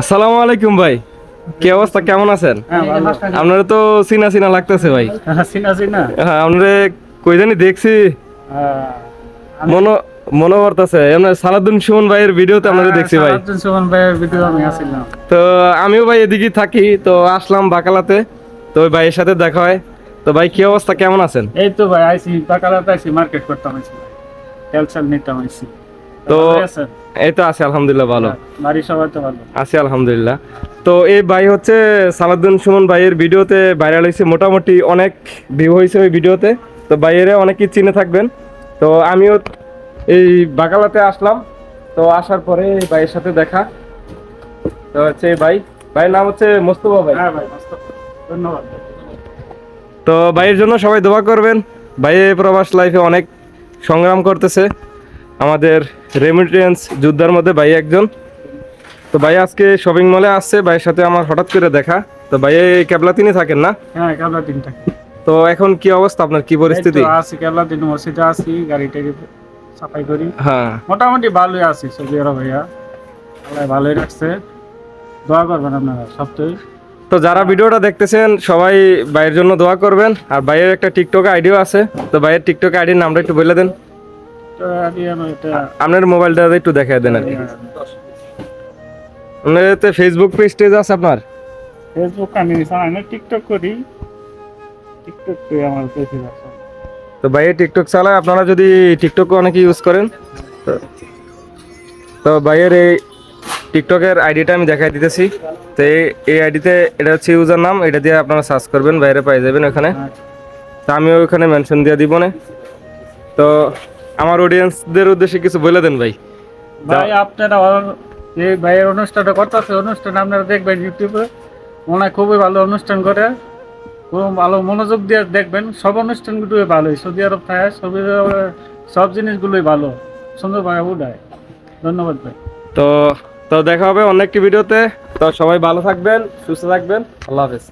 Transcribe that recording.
আসসালামু আলাইকুম ভাই। কি অবস্থা? কেমন আছেন? হ্যাঁ আপনারা তো চিনা চিনা লাগতেছে ভাই। চিনা চিনা হ্যাঁ আপনারা কই জানি দেখছি। হ্যাঁ, মনো মনে পড়তেছে সালাউদ্দিন সুমন ভাইয়ের ভিডিওতে আপনারা দেখছি ভাই। সুমন ভাইয়ের ভিডিও আমি আসছিলাম তো আমিও ভাই এদিকেই থাকি। তো আসলাম বাকালাতে। তো ওই ভাইয়ের সাথে দেখা হয়। তো ভাই কি অবস্থা? কেমন আছেন? এই তো ভাই আইসি বাকালাতে আইসি মার্কেট করতাম নিতাম তো এই তো আছি আলহামদুলিল্লাহ ভালো। বাড়ি সবাই তো ভালো। আছি আলহামদুলিল্লাহ। তো এই ভাই হচ্ছে সালাউদ্দিন সুমন ভাইয়ের ভিডিওতে ভাইরাল হয়েছে মোটামুটি অনেক ভিউ হয়েছে ওই ভিডিওতে। তো ভাইয়েরা অনেকেই চিনে থাকবেন। তো আমিও এই বাকালাতে আসলাম। তো আসার পরে ভাইয়ের সাথে দেখা। তো হচ্ছে এই ভাই ভাইয়ের নাম হচ্ছে মোস্তফা ভাই। হ্যাঁ ধন্যবাদ। তো ভাইয়ের জন্য সবাই দোয়া করবেন। ভাই এই প্রবাস লাইফে অনেক সংগ্রাম করতেছে। আমাদের রেমিটেন্স যোদ্ধার মধ্যে ভাই একজন। তো ভাই আজকে শপিং মলে আসছে ভাইয়ের সাথে আমার হঠাৎ করে দেখা। তো ভাই এই ক্যাবলা তিনি থাকেন না? হ্যাঁ কেবলা তিনটা তো এখন কি অবস্থা? আপনার কি পরিস্থিতি? আছি কেবলা তিন মসজিদে আছি গাড়িটাকে সাফাই করি। হ্যাঁ। মোটামুটি ভালোই আছি সৌদি আরব ভাইয়া। আল্লাহ ভালোই রাখছে। দোয়া করবেন আপনারা সপ্তাহে তো যারা ভিডিওটা দেখতেছেন সবাই ভাইয়ের জন্য দোয়া করবেন। আর ভাইয়ের একটা টিকটক আইডিও আছে। তো ভাইয়ের টিকটক আইডির নামটা একটু বলে দেন। আপনার মোবাইলটা একটু দেখাই দেন আর কি। আপনার ফেসবুক পেজ টেজ আছে আপনার? ফেসবুক আমি না টিকটক করি। টিকটক করি আমার পেজে আছে। তো ভাইয়ের টিকটক চালায় আপনারা যদি টিকটক অনেকে ইউজ করেন তো- তো ভাইয়ের এই টিকটকের আইডিটা আমি দেখাই দিতেছি। তো এই- এই আইডিতে এটা হচ্ছে ইউজার নাম এটা দিয়ে আপনারা সার্চ করবেন বাইরে পাই যাবেন ওখানে। তো আমিও ওখানে মেনশন দিয়ে দিব না। তো আমার অডিয়েন্সদের উদ্দেশ্যে কিছু বলে দেন ভাই। ভাই আপনারা যে ভাইয়ের অনুষ্ঠানটা করতেছে অনুষ্ঠান আপনারা দেখবেন ইউটিউবে মনে খুবই ভালো অনুষ্ঠান করে। খুব ভালো মনোযোগ দিয়ে দেখবেন। সব অনুষ্ঠানগুলোই ভালোই সৌদি আরব থাকে সৌদি সব জিনিসগুলোই ভালো। সুন্দরভাবে উঠায় ধন্যবাদ ভাই। তো তো দেখা হবে অন্য একটি ভিডিওতে। তো সবাই ভালো থাকবেন সুস্থ থাকবেন। আল্লাহ হাফেজ।